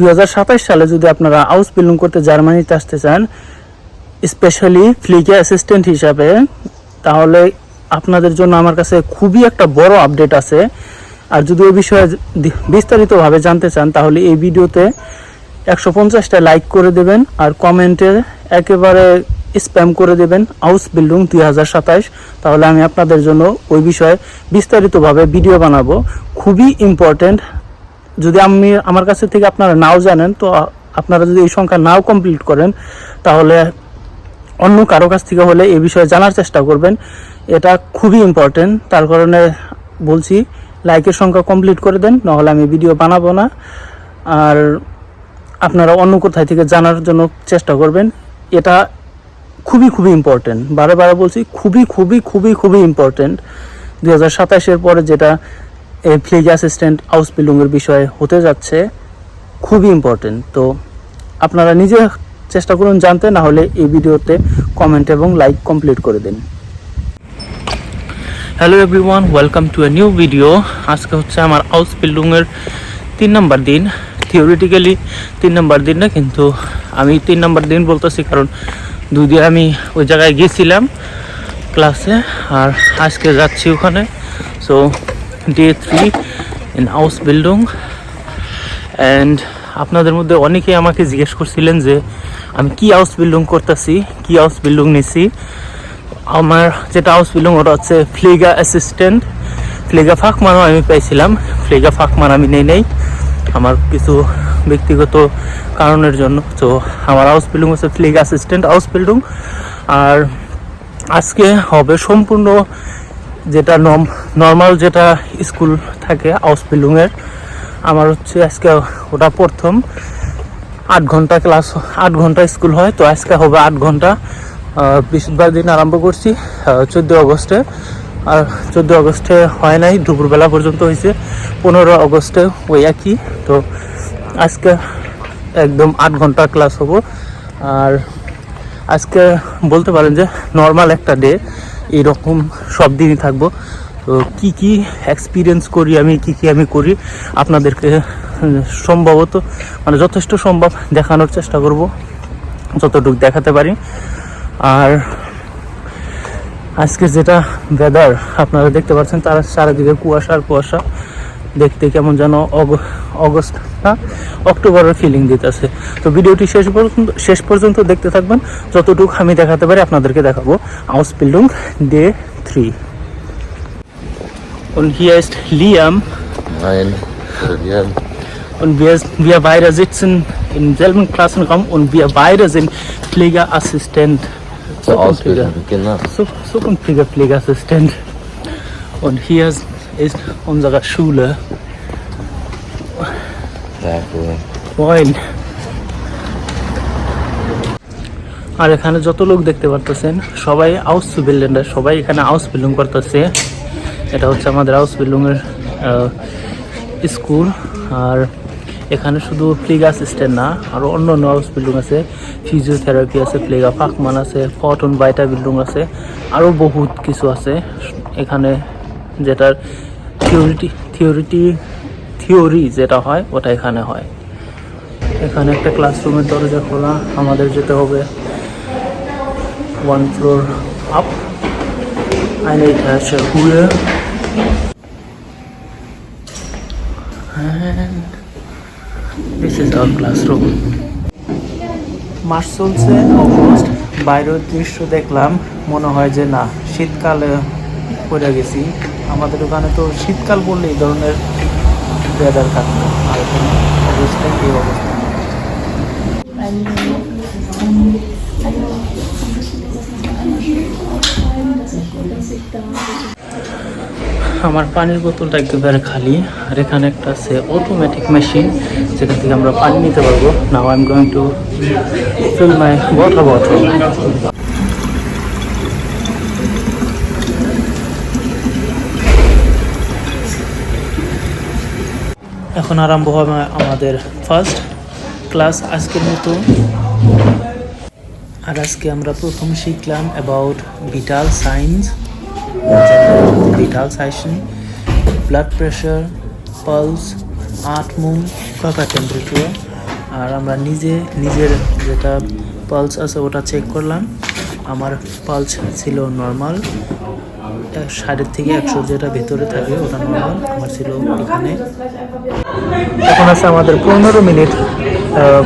দুই সালে যদি আপনারা হাউস বিল্ডিং করতে জার্মানিতে আসতে চান, স্পেশালি ফ্লিকে অ্যাসিস্ট্যান্ট হিসাবে, তাহলে আপনাদের জন্য আমার কাছে খুবই একটা বড় আপডেট আছে। আর যদি ওই বিষয়ে বিস্তারিতভাবে জানতে চান, তাহলে এই ভিডিওতে একশো পঞ্চাশটা লাইক করে দেবেন আর কমেন্টে একেবারে স্প্যাম করে দেবেন হাউস বিল্ডিং দুই তাহলে আমি আপনাদের জন্য ওই বিষয়ে বিস্তারিতভাবে ভিডিও বানাবো। খুবই ইম্পর্ট্যান্ট যদি আমি আমার কাছে থেকে আপনারা নাও জানেন, তো আপনারা যদি এই সংখ্যা নাও কমপ্লিট করেন, তাহলে অন্য কারও কাছ থেকে হলে এই বিষয়ে জানার চেষ্টা করবেন। এটা খুবই ইম্পর্টেন্ট তার কারণে বলছি লাইকের সংখ্যা কমপ্লিট করে দেন, নাহলে আমি ভিডিও বানাবো না। আর আপনারা অন্য কোথায় থেকে জানার জন্য চেষ্টা করবেন, এটা খুবই খুবই ইম্পর্টেন্ট বারে বারে বলছি, খুবই খুবই খুবই খুবই ইম্পর্টেন্ট দু হাজার সাতাশের পরে যেটা এই ফ্লিগ অ্যাসিস্ট্যান্ট হাউস বিল্ডিংয়ের বিষয়ে হতে যাচ্ছে খুবই ইম্পর্টেন্ট তো আপনারা নিজে চেষ্টা করুন জানতে, না হলে এই ভিডিওতে কমেন্ট এবং লাইক কমপ্লিট করে দিন। Hello everyone welcome to a new video আজকে হচ্ছে আমার হাউস বিল্ডিংয়ের তিন নম্বর দিন। থিওরিটিক্যালি তিন নম্বর দিন না, কিন্তু আমি তিন নম্বর দিন বলতেছি, কারণ দুই দিন আমি ওই জায়গায় গিয়েছিলাম ক্লাসে আর আজকে যাচ্ছি ওখানে। So day three in house building and আপনাদের মধ্যে অনেকেই আমাকে জিজ্ঞেস করছিলেন যে, আমি কি হাউস বিল্ডিং করতেছি, কি হাউস বিল্ডিং নিছি? আমার যেটা হাউস বিল্ডিং ওটা হচ্ছে ফ্লিগা অ্যাসিস্ট্যান্ট ফ্লিগা ফাঁকমানও আমি পেয়েছিলাম ফ্লিগা ফাঁকমান আমি নেই নেই। আমার কিছু ব্যক্তিগত কারণের জন্য। তো আমার হাউস বিল্ডিং হচ্ছে ফ্লিগা অ্যাসিস্ট্যান্ট হাউস বিল্ডিং আর আজকে হবে সম্পূর্ণ যেটা নর্মাল যেটা স্কুল থাকে হাউস বিল্ডিংয়ের আমার হচ্ছে আজকে ওটা প্রথম। আট ঘণ্টা ক্লাস আট ঘণ্টা স্কুল হয়, তো আজকে হবে আট ঘণ্টা। বৃহস্পতিবার দিন আরম্ভ করছি চোদ্দ আগস্টে। আর চোদ্দ আগস্টে হয় নাই, দুপুরবেলা পর্যন্ত হয়েছে। পনেরো আগস্টে ওই একই, তো আজকে একদম আট ঘণ্টা ক্লাস হব। আর আজকে বলতে পারেন যে নর্মাল একটা ডে এইরকম সব দিনই থাকব। তো কি কি এক্সপিরিয়েন্স করি আমি, কি কি আমি করি, আপনাদেরকে সম্ভবত মানে যথেষ্ট সম্ভব দেখানোর চেষ্টা করব, যতটুকু দেখাতে পারি। আর আজকে যেটা ওয়েদার আপনারা দেখতে পাচ্ছেন, তার চারিদিকে কুয়াশা আর কুয়াশা, দেখতে কেমন যেন অগ- অগস্ট না অক্টোবরের ফিলিং দিতেছে তো ভিডিওটি শেষ পর্যন্ত শেষ পর্যন্ত দেখতে থাকবেন যতটুকু আমি দেখাতে পারি আপনাদেরকে দেখাবো house building day three Und hier ist Liam Nein, Fabian. und wir, wir beide sitzen im selben Klassenraum und wir beide sind Pflegeassistent. Zur Ausbildung, genau. Zu- Zukünftiger Pflegeassistent. Und hier ist unsere Schule. Cool. আর এখানে যত লোক দেখতে পারতেছেন, সবাই house বিল্ডিংটা সবাই এখানে হাউস বিল্ডিং করতেছে। এটা হচ্ছে আমাদের হাউস বিল্ডিংয়ের স্কুল আর এখানে শুধু ফ্লিগ অ্যাসিস্ট্যান্ট না আরও অন্য অন্য হাউস বিল্ডিং আছে। ফিজিওথেরাপি আছে ফ্লেগা ফাকমান আছে ফটন বাইটা বিল্ডিং আছে আরও বহুত কিছু আছে। এখানে যেটার থিওরিটি থিওরিটি থিওরি যেটা হয়, ওটা এখানে হয়। এখানে একটা ক্লাসরুমের দরজা খোলা, আমাদের যেতে হবে ওয়ান ফ্লোর আপ আইনে this is our classroom. মাস চলছে অগস্ট বাইরের দৃশ্য দেখলাম, মনে হয় যে না, শীতকালে পড়ে গেছি। আমাদের ওখানে তো শীতকাল বললে এই ধরনের ওয়েদার থাকতো আর এখানে অবস্থা, এই অবস্থা। আমার পানির বোতলটা একেবারে খালি। আর এখানে একটা আছে অটোমেটিক মেশিন যেখান থেকে আমরা পানি নিতে পারব। Now I am going to fill my water bottle এখন আরম্ভ হবে আমাদের ফার্স্ট ক্লাস আজকের মতো। আর আজকে আমরা প্রথম শিখলাম about vital signs vital session, blood pressure, pulse, atmung, Körpertemperatur আর আমরা নিজে নিজের যেটা পালস আছে ওটা চেক করলাম। আমার পালস ছিল নর্মাল ষাটের থেকে একশো যেটা ভেতরে থাকে, ওটা নর্মাল আমার ছিল এখানে। এখন আছে আমাদের পনেরো মিনিট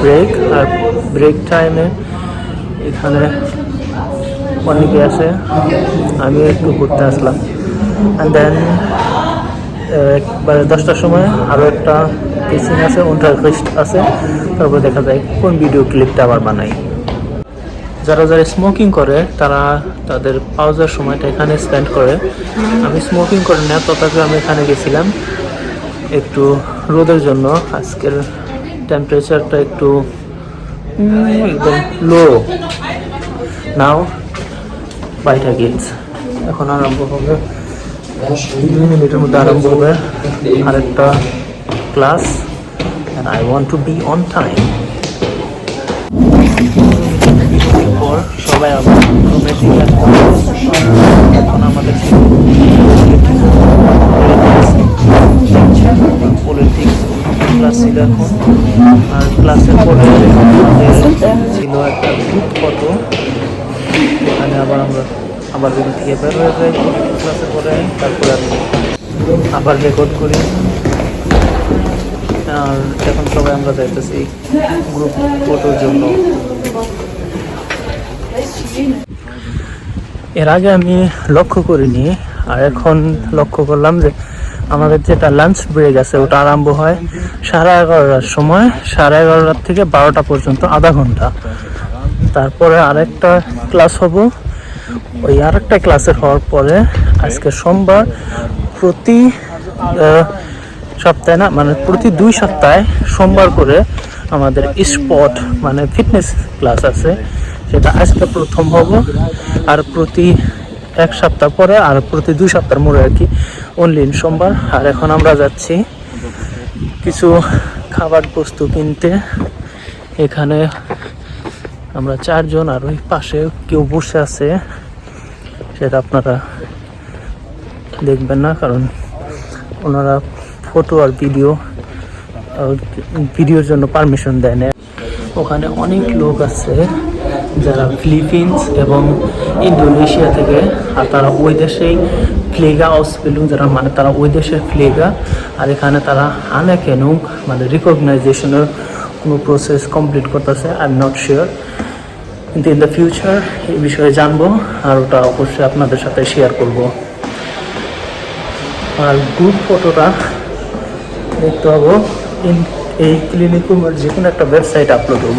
ব্রেক আর ব্রেক টাইমে এখানে অনেকে আছে, আমি একটু ঘুরতে আসলাম। অ্যান্ড দেন একবারে দশটার সময় আরও একটা টিচিং আছে unterricht আছে। তারপর দেখা যায় কোন ভিডিও ক্লিপটা আবার বানাই। যারা যারা স্মোকিং করে, তারা তাদের পাউজার সময়টা এখানে স্পেন্ড করে। আমি স্মোকিং করি না তথাপি আমি এখানে গেছিলাম। একটু রোদের জন্য, আজকের টেম্পারেচারটা একটু একদম লো নাও বাইটা গেটস এখন আরম্ভ হবে। দুই মিনিটের মধ্যে আরম্ভ হবে। আরেকটা class I want to be on time পর সবাই আবার রুমে ফিরে। এখন আমাদের পলিটিক্স ক্লাস ছিল এখন। আর ক্লাসের পরে ছিল একটা গ্রুপ ফটো এখানে আবার আমরা আবার বের হয়ে যাই ক্লাসের পরে। তারপরে আমি আবার রেকর্ড করি। আর এখন সবাই আমরা যাইতেছি গ্রুপ ফটোর জন্য। এর আগে আমি লক্ষ্য করিনি, আর এখন লক্ষ্য করলাম যে আমাদের যেটা লাঞ্চ ব্রেক আছে, ওটা আরম্ভ হয় সাড়ে এগারোটার সময়, সাড়ে এগারোটার থেকে বারোটা পর্যন্ত, আধা ঘণ্টা। তারপরে আরেকটা ক্লাস হব। ওই আরেকটা ক্লাসের হওয়ার পরে আজকে সোমবার প্রতি সপ্তাহে না মানে প্রতি দুই সপ্তাহে সোমবার করে আমাদের স্পট মানে ফিটনেস ক্লাস আছে। সেটা আজকে প্রথম হব। আর প্রতি এক সপ্তাহ পরে আর প্রতি দুই সপ্তাহের মোড়ে আর কি অনলি সোমবার। আর এখন আমরা যাচ্ছি কিছু খাবার বস্তু কিনতে। এখানে আমরা চারজন আর ওই পাশে কেউ বসে আছে। সেটা আপনারা দেখবেন না, কারণ ওনারা ফটো আর ভিডিও ভিডিওর জন্য পারমিশন দেয় না। ওখানে অনেক লোক আছে। যারা ফিলিপিন্স এবং ইন্দোনেশিয়া থেকে, আর তারা ওই দেশেই ফ্লেগা অসপেলুং যারা মানে তারা ওই দেশের ফ্লেগা, আর এখানে তারা আনাকেনু মানে রিকগনাইজেশনের কোনো প্রসেস কমপ্লিট করতেছে আই এম নট শিওর কিন্তু ইন দ্য ফিউচার এই বিষয়ে জানব, আর ওটা অবশ্যই আপনাদের সাথে শেয়ার করব। আর গ্রুপ ফটোটা দেখতে ইন এই ক্লিনিক রুমের যে কোনো একটা ওয়েবসাইট আপলোড হব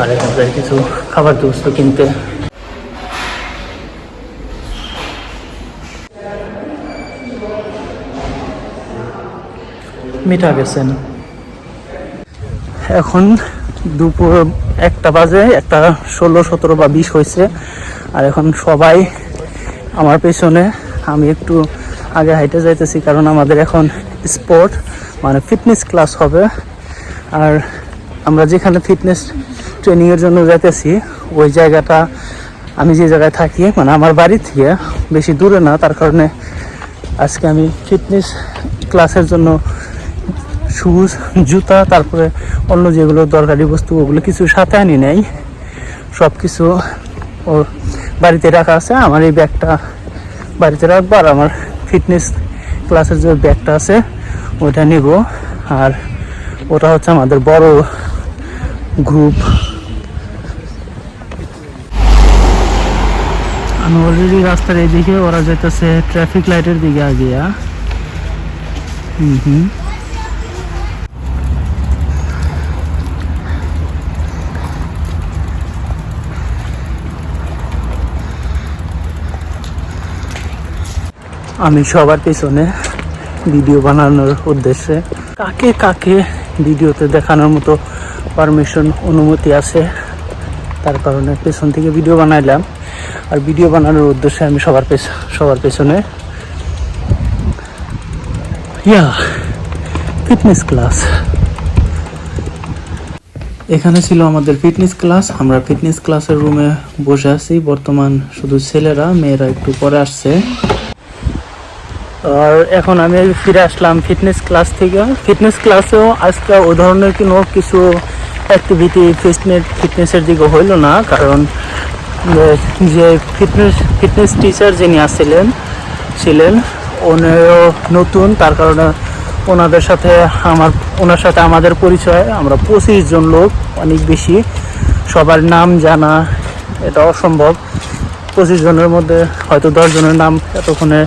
আর এখন যাই কিছু খাবার বস্তু কিনতে। মিঠা গেছেন এখন দুপুর একটা বাজে, একটা ষোলো, সতেরো বা বিশ হয়েছে। আর এখন সবাই আমার পেছনে, আমি একটু আগে হাইটে যাইতেছি কারণ আমাদের এখন স্পোর্ট মানে ফিটনেস ক্লাস হবে। আর আমরা যেখানে ফিটনেস ট্রেনিংয়ের জন্য যাইতেছি ওই জায়গাটা আমি যে জায়গায় থাকি মানে আমার বাড়ি থেকে বেশি দূরে না, তার কারণে আজকে আমি ফিটনেস ক্লাসের জন্য শুজ জুতা, তারপরে অন্য যেগুলো দরকারি বস্তু, ওগুলো কিছু সাথে আনি নেই। সব কিছু ওর বাড়িতে রাখা আছে, আমার এই ব্যাগটা বাড়িতে রাখব, আর আমার ফিটনেস ক্লাসের যে ব্যাগটা আছে ওটা নিব। আর ওটা হচ্ছে আমাদের বড় গ্রুপ আমি অলরেডি রাস্তার এইদিকে ওরা যেতেছে ট্রাফিক লাইটের দিকে আগিয়া হুম হুম। আমি সবার পেছনে ভিডিও বানানোর উদ্দেশ্যে কাকে কাকে ভিডিওতে দেখানোর মতো পারমিশন অনুমতি আছে, তার কারণে পেছন থেকে ভিডিও বানাইলাম। আর ভিডিও বানানোর উদ্দেশ্যে আমি সবার সবার পেছনে। ইয়া ফিটনেস ক্লাস এখানে ছিল আমাদের ফিটনেস ক্লাস আমরা ফিটনেস ক্লাসের রুমে বসে আছি। বর্তমান শুধু ছেলেরা, মেয়েরা একটু পরে আসছে। আর এখন আমি ফিরে আসলাম ফিটনেস ক্লাস থেকে। ফিটনেস ক্লাসেও আজকে ওই ধরনের কোনো কিছু অ্যাক্টিভিটি ফিটনেস ফিটনেসের দিকে হইল না। কারণ যে ফিটনেস ফিটনেস টিচার যিনি আসছিলেন ছিলেন, উনিও নতুন, তার কারণে ওনাদের সাথে আমার, ওনার সাথে আমাদের পরিচয়, আমরা পঁচিশ জন লোক, অনেক বেশি, সবার নাম জানা, এটা অসম্ভব। পঁচিশ জনের মধ্যে হয়তো দশ জনের নাম এতক্ষণে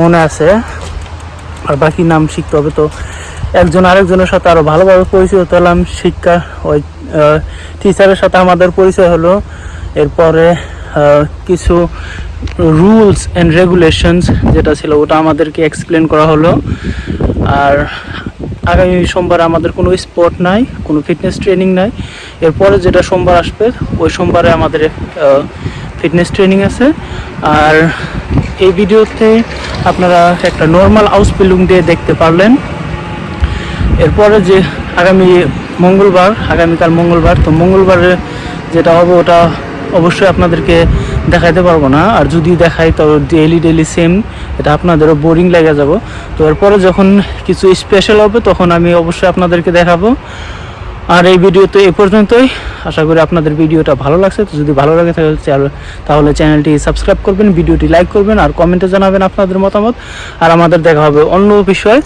মনে আছে, আর বাকি নাম শিখতে হবে, তো একজন আরেকজনের সাথে আরও ভালোভাবে পরিচয় হতে হলাম, শিক্ষা, ওই টিচারের সাথে আমাদের পরিচয় হলো এরপরে কিছু রুলস অ্যান্ড রেগুলেশনস যেটা ছিল, ওটা আমাদেরকে এক্সপ্লেন করা হলো। আর আগামী সোমবার আমাদের কোনো স্পট নাই, কোনো ফিটনেস ট্রেনিং নাই। এরপরে যেটা সোমবার আসবে, ওই সোমবারে আমাদের ফিটনেস ট্রেনিং আছে। আর এই ভিডিওতে আপনারা একটা নর্মাল হাউস পিলুং দিয়ে দেখতে পারলেন। এরপরে যে আগামী মঙ্গলবার, আগামীকাল মঙ্গলবার, তো মঙ্গলবারে যেটা হবে, ওটা অবশ্যই আপনাদেরকে দেখাইতে পারব না। আর যদি দেখাই, তো ডেইলি ডেইলি সেম এটা আপনাদেরও বোরিং লেগে যাব। তো এরপরে যখন কিছু স্পেশাল হবে, তখন আমি অবশ্যই আপনাদেরকে দেখাবো। আর এই ভিডিওতে এ পর্যন্তই। আশা করি আপনাদের ভিডিওটা ভালো লাগছে। তো যদি ভালো লাগে তাহলে চ্যানেল- তাহলে চ্যানেলটি সাবস্ক্রাইব করবেন, ভিডিওটি লাইক করবেন, আর কমেন্টে জানাবেন আপনাদের মতামত। আর আমাদের দেখা হবে অন্য বিষয়।